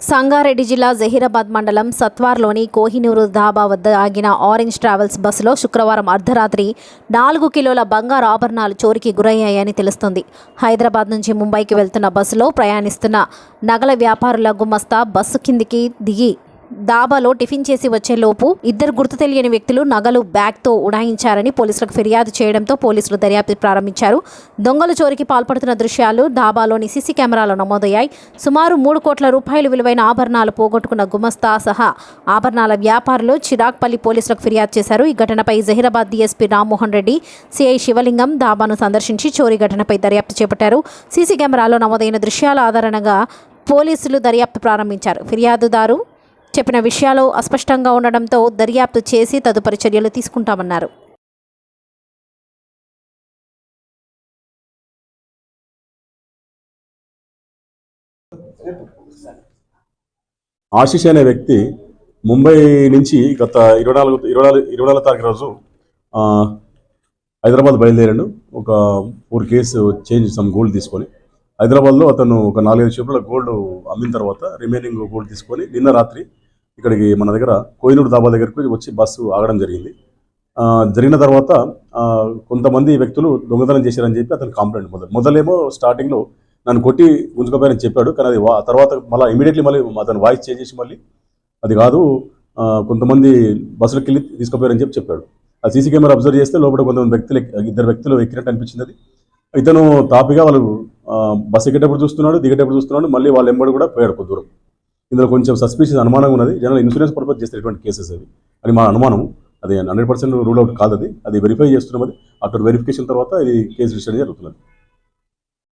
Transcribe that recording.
సంగారెడ్డి జిల్లా జహీరాబాద్ మండలం సత్వార్లోని కోహినూరు ధాబా వద్ద ఆగిన ఆరెంజ్ ట్రావెల్స్ బస్సులో శుక్రవారం అర్ధరాత్రి నాలుగు కిలోల బంగారు ఆభరణాలు చోరికి గురయ్యాయని తెలుస్తుంది. హైదరాబాద్ నుంచి ముంబైకి వెళ్తున్న బస్సులో ప్రయాణిస్తున్న నగల వ్యాపారుల గుమస్తా బస్సు కిందికి దిగి దాబాలో టిఫిన్ చేసి వచ్చేలోపు ఇద్దరు గుర్తు తెలియని వ్యక్తులు నగలు బ్యాగ్తో ఉడాయించారని పోలీసులకు ఫిర్యాదు చేయడంతో పోలీసులు దర్యాప్తు ప్రారంభించారు. దొంగలు చోరికి పాల్పడుతున్న దృశ్యాలు దాబాలోని సీసీ కెమెరాలో నమోదయ్యాయి. సుమారు మూడు కోట్ల రూపాయలు విలువైన ఆభరణాలు పోగొట్టుకున్న గుమస్తా సహా ఆభరణాల వ్యాపారులు చిరాక్పల్లి పోలీసులకు ఫిర్యాదు చేశారు. ఈ ఘటనపై జహీరాబాద్ డీఎస్పీ రామ్మోహన్ రెడ్డి సిఐ శివలింగం దాబాను సందర్శించి చోరీ ఘటనపై దర్యాప్తు చేపట్టారు. సీసీ కెమెరాలో నమోదైన దృశ్యాల ఆధారంగా పోలీసులు దర్యాప్తు ప్రారంభించారు. ఫిర్యాదుదారు చెప్పిన విషయాలు అస్పష్టంగా ఉండడంతో దర్యాప్తు చేసి తదుపరి చర్యలు తీసుకుంటామన్నారు. ఆశిష్ అనే వ్యక్తి ముంబై నుంచి గత ఇరవై నాలుగు ఇరవై నాలుగు ఇరవై నాలుగు తారీఖు రోజు హైదరాబాద్ బయలుదేరాడు. ఒక four case change some gold తీసుకొని. హైదరాబాద్లో అతను ఒక నాలుగైదు షేపుల గోల్డ్ అమ్మిన తర్వాత రిమైనింగ్ గోల్డ్ తీసుకొని నిన్న రాత్రి ఇక్కడికి మన దగ్గర కోయినూరు దాబా దగ్గరికి వచ్చి బస్సు ఆగడం జరిగింది. జరిగిన తర్వాత కొంతమంది వ్యక్తులు దొంగతనం చేశారని చెప్పి అతను కంప్లైంట్ మొదలు మొదలేమో స్టార్టింగ్లో నన్ను కొట్టి గుంజుకోపోయారని చెప్పాడు కానీ అది తర్వాత మళ్ళీ ఇమీడియట్లీ మళ్ళీ అతను వాయిస్ చేంజ్ చేసి మళ్ళీ అది కాదు కొంతమంది బస్సులకు వెళ్ళి తీసుకుపోయారని చెప్పి చెప్పాడు. ఆ సీసీ కెమెరా అబ్జర్వ్ చేస్తే లోపల కొంతమంది వ్యక్తులు ఇద్దరు వ్యక్తులు ఎక్కినట్టు అనిపించింది అది. ఇతను తాపిగా వాళ్ళు బస్సు ఎక్కేటప్పుడు చూస్తున్నాడు దిగేటప్పుడు చూస్తున్నాడు మళ్ళీ వాళ్ళ ఎంబడి కూడా పోయాడు కొద్ది దూరం. ఇందులో కొంచెం సస్పిషియస్ అనుమానం ఉన్నది. జనరల్ ఇన్సూరెన్స్ పర్పస్ చేస్తే ఇటువంటి కేసెస్ అవి. అని మా అనుమానం. అది హండ్రెడ్ పర్సెంట్ రూల్ అవుట్ కాదు అది అది వెరిఫై చేస్తున్నాం అది ఆఫ్టర్ వెరిఫికేషన్ తర్వాత ఇది కేసు రిజిస్టర్ జరుగుతున్నది.